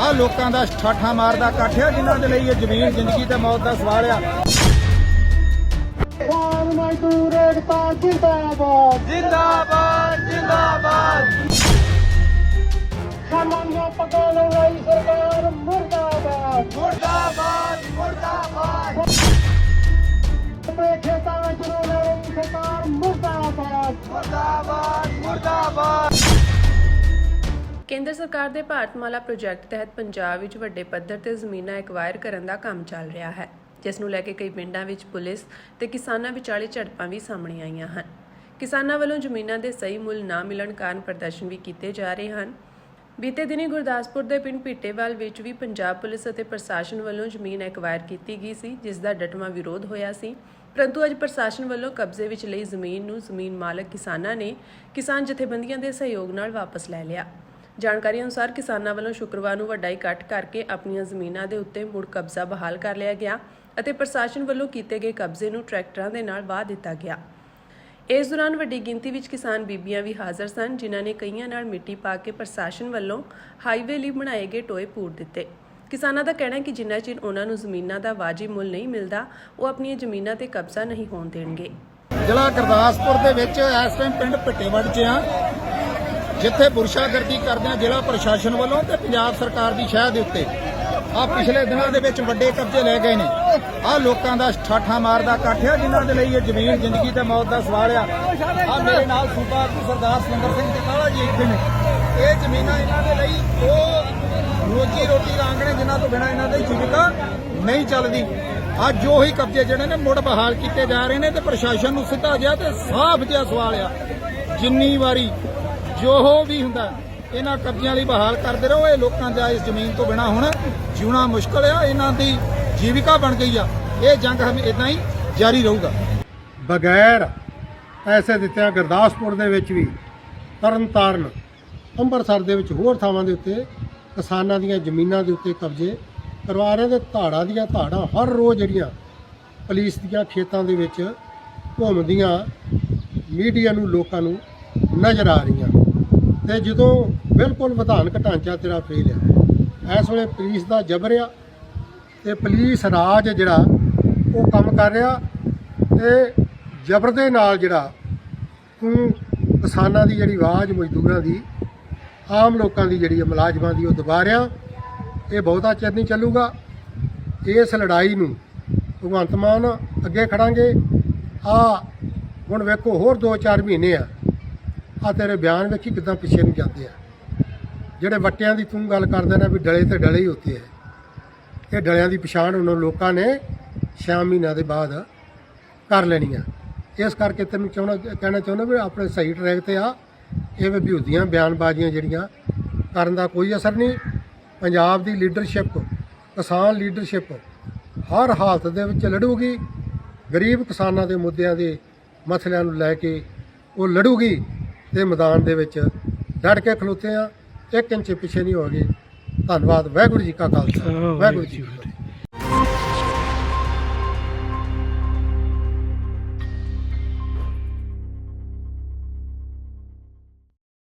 ਆ ਲੋਕਾਂ ਦਾ ਠਾਠਾ ਮਾਰਦਾ ਇਕੱਠ ਆ ਜਿਨ੍ਹਾਂ ਦੇ ਲਈ ਇਹ ਜ਼ਮੀਨ ਜ਼ਿੰਦਗੀ ਤੇ ਮੌਤ ਦਾ ਸਵਾਲ ਆ। ਕਿਸਾਨ ਮਜ਼ਦੂਰ ਏਕਤਾ ਜਿੰਦਾਬਾਦ। ਜਿੰਦਾਬਾਦ ਜਿੰਦਾਬਾਦ। ਕਿਸਾਨਾਂ ਦੀਆਂ ਪੱਗਾਂ ਲਗਾਈ ਸਰਕਾਰ ਮੁਰਦਾਬਾਦ। ਮੁਰਦਾਬਾਦ ਮੁਰਦਾਬਾਦ। ਆਪਣੇ ਖੇਤਾਂ ਵਿੱਚ ਰੋ ਰਹੀ ਸਰਕਾਰ ਮੁਰਦਾਬਾਦ। ਮੁਰਦਾਬਾਦ ਮੁਰਦਾਬਾਦ। ਕੇਂਦਰ ਸਰਕਾਰ ਦੇ ਭਾਰਤਮਾਲਾ ਪ੍ਰੋਜੈਕਟ ਤਹਿਤ ਪੰਜਾਬ ਵਿੱਚ ਵੱਡੇ ਪੱਧਰ ਤੇ ਜ਼ਮੀਨਾਂ ਐਕਵਾਇਰ ਕਰਨ ਦਾ ਕੰਮ ਚੱਲ ਰਿਹਾ ਹੈ, ਜਿਸ ਨੂੰ ਲੈ ਕੇ ਕਈ ਪਿੰਡਾਂ ਵਿੱਚ ਪੁਲਿਸ ਤੇ ਕਿਸਾਨਾਂ ਵਿਚਾਲੇ ਝੜਪਾਂ ਵੀ ਸਾਹਮਣੇ ਆਈਆਂ ਹਨ। ਕਿਸਾਨਾਂ ਵੱਲੋਂ ਜ਼ਮੀਨਾਂ ਦੇ ਸਹੀ ਮੁੱਲ ਨਾ ਮਿਲਣ ਕਾਰਨ ਪ੍ਰਦਰਸ਼ਨ ਵੀ ਕੀਤੇ ਜਾ ਰਹੇ ਹਨ। ਬੀਤੇ ਦਿਨੀ ਗੁਰਦਾਸਪੁਰ ਦੇ ਪਿੰਡ ਭਿੱਟੇਵਾਲ ਵਿੱਚ ਵੀ ਪੰਜਾਬ ਪੁਲਿਸ ਅਤੇ ਪ੍ਰਸ਼ਾਸਨ ਵੱਲੋਂ ਜ਼ਮੀਨ ਐਕਵਾਇਰ ਕੀਤੀ ਗਈ ਸੀ, ਜਿਸ ਦਾ ਡਟਵਾਂ ਵਿਰੋਧ ਹੋਇਆ ਸੀ। ਪਰੰਤੂ ਅੱਜ ਪ੍ਰਸ਼ਾਸਨ ਵੱਲੋਂ ਕਬਜ਼ੇ ਵਿੱਚ ਲਈ ਜ਼ਮੀਨ ਨੂੰ ਜ਼ਮੀਨ ਮਾਲਕ ਕਿਸਾਨਾਂ ਨੇ ਕਿਸਾਨ ਜਥੇਬੰਦੀਆਂ ਦੇ ਸਹਿਯੋਗ ਨਾਲ ਵਾਪਸ ਲੈ ਲਿਆ। ਜਾਣਕਾਰੀ ਅਨੁਸਾਰ ਕਿਸਾਨਾਂ ਵੱਲੋਂ ਸ਼ੁੱਕਰਵਾਰ ਨੂੰ ਵੱਡਾ ਇਕੱਠ ਕਰਕੇ ਆਪਣੀਆਂ ਜ਼ਮੀਨਾਂ ਦੇ ਉੱਤੇ ਮੁੜ ਕਬਜ਼ਾ ਬਹਾਲ ਕਰ ਲਿਆ ਗਿਆ ਅਤੇ ਪ੍ਰਸ਼ਾਸਨ ਵੱਲੋਂ ਕੀਤੇ ਗਏ ਕਬਜ਼ੇ ਨੂੰ ਟਰੈਕਟਰਾਂ ਦੇ ਨਾਲ ਵਾਹ ਦਿੱਤਾ ਗਿਆ। ਇਸ ਦੌਰਾਨ ਵੱਡੀ ਗਿਣਤੀ ਵਿੱਚ ਕਿਸਾਨ ਬੀਬੀਆਂ ਵੀ ਹਾਜ਼ਰ ਸਨ, ਜਿਨ੍ਹਾਂ ਨੇ ਕਈਆਂ ਨਾਲ ਮਿੱਟੀ ਪਾ ਕੇ ਪ੍ਰਸ਼ਾਸਨ ਵੱਲੋਂ ਹਾਈਵੇ ਲਈ ਬਣਾਏ ਗਏ ਟੋਏ ਪੂਰ ਦਿੱਤੇ। ਕਿਸਾਨਾਂ ਦਾ ਕਹਿਣਾ ਹੈ ਕਿ ਜਿੰਨਾ ਚਿਰ ਉਹਨਾਂ ਨੂੰ ਜ਼ਮੀਨਾਂ ਦਾ ਵਾਜਿਬ ਮੁੱਲ ਨਹੀਂ ਮਿਲਦਾ, ਉਹ ਆਪਣੀਆਂ ਜ਼ਮੀਨਾਂ ਤੇ ਕਬਜ਼ਾ ਨਹੀਂ ਹੋਣ ਦੇਣਗੇ। ਜ਼ਿਲ੍ਹਾ ਗੁਰਦਾਸਪੁਰ ਦੇ ਵਿੱਚ ਇਸ ਟਾਈਮ ਪਿੰਡ ਭਿੱਟੇਵੜ 'ਚ ਆ ਜਿੱਥੇ ਬੁਰਸ਼ਾਗਰਦੀ ਕਰਦੇ ਆ ਜ਼ਿਲ੍ਹਾ ਪ੍ਰਸ਼ਾਸਨ ਵੱਲੋਂ ਤੇ ਪੰਜਾਬ ਸਰਕਾਰ ਦੀ ਸ਼ਹਿ ਦੇ ਉੱਤੇ। ਆ ਪਿਛਲੇ ਦਿਨਾਂ ਦੇ ਵਿੱਚ ਵੱਡੇ ਕਬਜ਼ੇ ਲੈ ਗਏ ਨੇ। ਆ ਲੋਕਾਂ ਦਾ ਠਾਠਾ ਮਾਰਦਾ ਇਕੱਠ ਆ ਜਿਨ੍ਹਾਂ ਦੇ ਲਈ ਇਹ ਜ਼ਮੀਨ ਜ਼ਿੰਦਗੀ ਤੇ ਮੌਤ ਦਾ ਸਵਾਲ ਆ। ਆ ਮੇਰੇ ਨਾਲ ਸੂਬਾ ਆਗੂ ਸਰਦਾਰ ਸੁੰਦਰ ਸਿੰਘ ਟਕਾਲਾ ਜੀ ਇੱਥੇ ਨੇ। ਇਹ ਜ਼ਮੀਨਾਂ ਇਹਨਾਂ ਦੇ ਲਈ ਉਹ ਰੋਜੀ ਰੋਟੀ ਲਾਂਗਣੇ ਜਿਨ੍ਹਾਂ ਤੋਂ ਬਿਨਾਂ ਇਹਨਾਂ ਦੀ ਜੀਵਿਕਾ ਨਹੀਂ ਚੱਲਦੀ। ਅੱਜ ਉਹੀ ਕਬਜ਼ੇ ਜਿਹੜੇ ਨੇ ਮੁੜ ਬਹਾਲ ਕੀਤੇ ਜਾ ਰਹੇ ਨੇ ਤੇ ਪ੍ਰਸ਼ਾਸਨ ਨੂੰ ਸਿੱਧਾ ਜਿਹਾ ਤੇ ਸਾਫ਼ ਜਿਹਾ ਸਵਾਲ ਆ। ਜਿੰਨੀ ਵਾਰੀ ਜੋ ਵੀ ਹੁੰਦਾ, ਇਹਨਾਂ ਕਬਜ਼ਿਆਂ ਲਈ ਬਹਾਲ ਕਰਦੇ ਰਹੋ, ਇਹ ਲੋਕਾਂ ਦਾ ਇਸ ਜ਼ਮੀਨ ਤੋਂ ਬਿਨਾ ਹੁਣ ਜਿਉਣਾ ਮੁਸ਼ਕਲ ਆ, ਇਹਨਾਂ ਦੀ ਜੀਵਿਕਾ ਬਣ ਗਈ ਆ। ਇਹ ਜੰਗ ਹਮ ਇਦਾਂ ਹੀ ਜਾਰੀ ਰਹੂਗਾ। ਬਗੈਰ ਪੈਸੇ ਦਿੱਤਿਆਂ ਗੁਰਦਾਸਪੁਰ ਦੇ ਵਿੱਚ ਵੀ, ਤਰਨਤਾਰਨ, ਅੰਮ੍ਰਿਤਸਰ ਦੇ ਵਿੱਚ ਹੋਰ ਥਾਵਾਂ ਦੇ ਉੱਤੇ ਕਿਸਾਨਾਂ ਦੀਆਂ ਜ਼ਮੀਨਾਂ ਦੇ ਉੱਤੇ ਕਬਜ਼ੇ ਕਰਵਾ ਰਹੇ ਤੇ ਧਾੜਾਂ ਦੀਆਂ ਧਾੜਾਂ, ਹਰ ਰੋਜ਼ ਜਿਹੜੀਆਂ ਪੁਲਿਸ ਦੀਆਂ ਖੇਤਾਂ ਦੇ ਵਿੱਚ ਘੁੰਮਦੀਆਂ ਮੀਡੀਆ ਨੂੰ, ਲੋਕਾਂ ਨੂੰ ਨਜ਼ਰ ਆ ਰਹੀਆਂ। ਤੇ ਜਦੋਂ ਬਿਲਕੁਲ ਵਿਧਾਨਕ ਢਾਂਚਾ ਤੇਰਾ ਫੇਲ ਆ ਇਸ ਵੇਲੇ ਪੁਲਿਸ ਦਾ ਜਬਰ ਆ ਤੇ ਪੁਲਿਸ ਰਾਜ ਜਿਹੜਾ ਉਹ ਕੰਮ ਕਰ ਰਿਹਾ ਤੇ ਜ਼ਬਰ ਦੇ ਨਾਲ ਜਿਹੜਾ ਤੂੰ ਕਿਸਾਨਾਂ ਦੀ ਜਿਹੜੀ ਆਵਾਜ਼ ਮਜ਼ਦੂਰਾਂ ਦੀ ਆਮ ਲੋਕਾਂ ਦੀ ਜਿਹੜੀ ਹੈ, ਮੁਲਾਜ਼ਮਾਂ ਦੀ ਉਹ ਦਬਾ ਰਿਹਾ। ਇਹ ਬਹੁਤਾ ਚਿਰ ਨਹੀਂ ਚੱਲੂਗਾ। ਇਸ ਲੜਾਈ ਨੂੰ ਭਗਵੰਤ ਮਾਨ ਅੱਗੇ ਖੜਾਂਗੇ। ਆ ਹੁਣ ਵੇਖੋ ਹੋਰ 2-4 ਮਹੀਨੇ ਆ। ਆ ਤੇਰੇ ਬਿਆਨ ਵੇਖੀ ਕਿਦਾਂ ਪਿੱਛੇ ਨੂੰ ਜਾਂਦੇ ਆ। ਜਿਹੜੇ ਵੱਟਿਆਂ ਦੀ ਤੂੰ ਗੱਲ ਕਰਦੇ ਨਾ ਵੀ ਡਲੇ ਤੇ ਡਲੇ ਹੀ ਹੁੰਦੇ ਆ। ਇਹ ਡਲਿਆਂ ਦੀ ਪਛਾਣ ਉਹਨਾਂ ਲੋਕਾਂ ਨੇ 6 ਮਹੀਨਿਆਂ ਦੇ ਬਾਅਦ ਕਰ ਲੈਣੀ ਆ ਇਸ ਕਰਕੇ ਤੈਨੂੰ ਚਾਹਣਾ ਕਹਿਣਾ ਚਾਹੁੰਦਾ ਵੀ ਆਪਣੇ ਸਹੀ ਟਰੈਕ ਤੇ ਆ। ਇਹ ਵਿਭੂਤੀਆਂ ਬਿਆਨਬਾਜ਼ੀਆਂ ਜਿਹੜੀਆਂ, ਕਰਨ ਦਾ ਕੋਈ ਅਸਰ ਨਹੀਂ। ਪੰਜਾਬ ਦੀ ਲੀਡਰਸ਼ਿਪ ਕਿਸਾਨ ਲੀਡਰਸ਼ਿਪ ਹਰ ਹਾਲਤ ਦੇ ਵਿੱਚ ਲੜੂਗੀ। ਗਰੀਬ ਕਿਸਾਨਾਂ ਦੇ ਮੁੱਦਿਆਂ ਦੇ ਮਸਲਿਆਂ ਨੂੰ ਲੈ ਕੇ ਉਹ ਲੜੂਗੀ। ਤੇ ਮੈਦਾਨ ਦੇ ਵਿੱਚ ਲੜ ਕੇ ਖਲੋਤੇ ਆ ਇੱਕ ਇੰਚ ਪਿੱਛੇ ਨਹੀਂ ਹੋਗੇ ਧੰਨਵਾਦ। ਵਾਹਿਗੁਰੂ ਜੀ ਕਾ ਖਾਲਸਾ। ਵਾਹਿਗੁਰੂ ਜੀ ਕੀ ਫਤਿਹ।